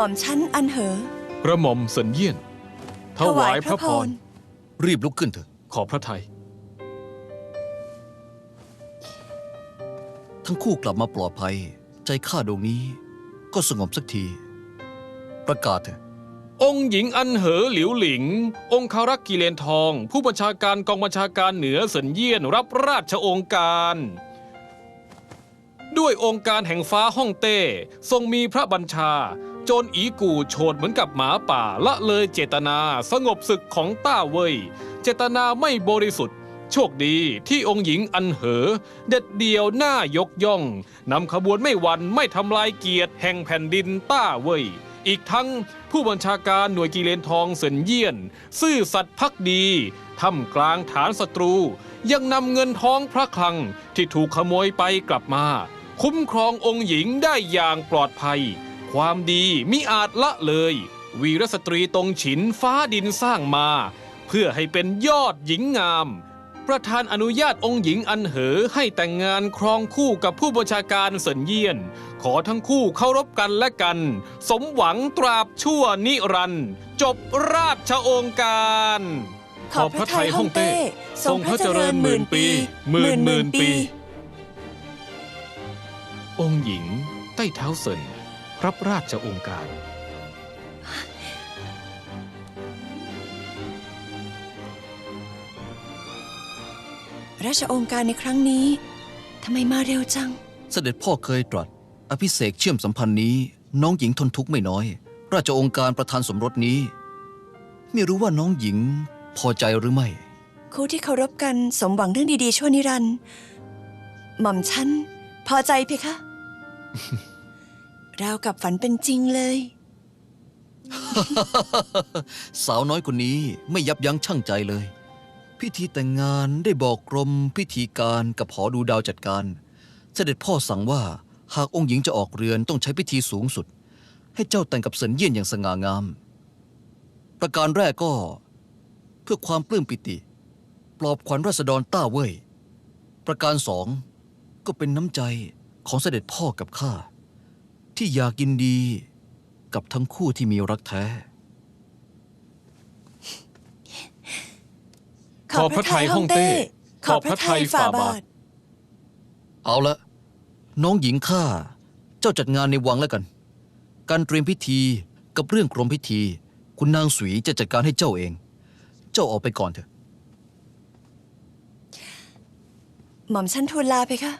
ม่อมชั้นอันเหอกระหม่อมเสินเยี่ยนถวายพระพร รีบลุกขึ้นเถอะ ขอพระทัยทั้งคู่กลับมาปลอดภัย ใจข้าดวงนี้ ก็สงบสักที ประกาศเถอะ องค์หญิงอันเหอหลิวหลิง องคารักษ์กิเลนทอง ผู้บัญชาการกองบัญชาการเหนือเสินเยี่ยนรับราชองค์การ ด้วยองค์การแห่งฟ้าฮ่องเต้ ทรงมีพระบัญชาโจรอีกูโฉดเหมือนกับหมาป่าละเลยเจตนาสงบศึกของต้าเว่ยเจตนาไม่บริสุทธิ์ โชคดีที่องค์หญิงอันเหอ เด็ดเดียวหน้ายกย่องนำขบวนไม่วันไม่ทำลายเกียรติแห่งแผ่นดินต้าเว่ยอีกทั้งผู้บัญชาการหน่วยกิเลนทองเสินเยี่ยน ซื่อสัตย์พักดีท่ามกลางฐานศัตรู ยังนำเงินท้องพระคลังที่ถูกขโมยไปกลับมา คุ้มครององค์หญิงได้อย่างปลอดภัย ความดีมิอาจละเลย วีรสตรีตรงฉินฟ้าดินสร้างมา เพื่อให้เป็นยอดหญิงงาม ประธานอนุญาตองค์หญิงอันเหอให้แต่งงานครองคู่กับผู้บัญชาการเสินเยี่ยน ขอทั้งคู่เคารพกันและกัน สมหวังตราบชั่วนิรันดร์จบราชองค์การขอบพระทัยฮ่องเต้ ทรงพระเจริญหมื่นปีหมื่นหมื่นปี องค์หญิงใต้เท้าเซิน รับราชองค์การ ราชองค์การในครั้งนี้ทำไมมาเร็วจัง เสด็จพ่อเคยตรัส อภิเษกเชื่อมสัมพันธ์นี้ น้องหญิงทนทุกข์ไม่น้อย ราชองค์การประธานสมรสนี้ ไม่รู้ว่าน้องหญิงพอใจหรือไม่ คู่ที่เคารพกันสมหวังเรื่องดีๆ ชั่วนิรันดร์หม่อมฉันพอใจเพคะ ราวกับฝันเป็นจริงเลย สาวน้อยคนนี้ไม่ยับยั้งชั่งใจเลย พิธีแต่งงานได้บอกกรมพิธีการกับหอดูดาวจัดการ เสด็จพ่อสั่งว่าหากองค์หญิงจะออกเรือนต้องใช้พิธีสูงสุด ให้เจ้าแต่งกับเสินเยี่ยนอย่างสง่างาม ประการแรกก็ เพื่อความปลื้มปิติ ปลอบขวัญราษฎรต้าเว่ยประการสองก็เป็นน้ำใจของเสด็จพ่อกับข้า ที่อยากยินดีกับทั้งคู่ที่มีรักแท้ ขอบพระทัยฮ่องเต้ขอบพระทัยฝ่าบาท เอาละน้องหญิงข้าเจ้าจัดงานในวังแล้วกัน การเตรียมพิธีกับเรื่องกรมพิธี คุณนางสวีจะจัดการให้เจ้าเอง เจ้าออกไปก่อนเถอะ หม่อมฉันทูลลาเพคะ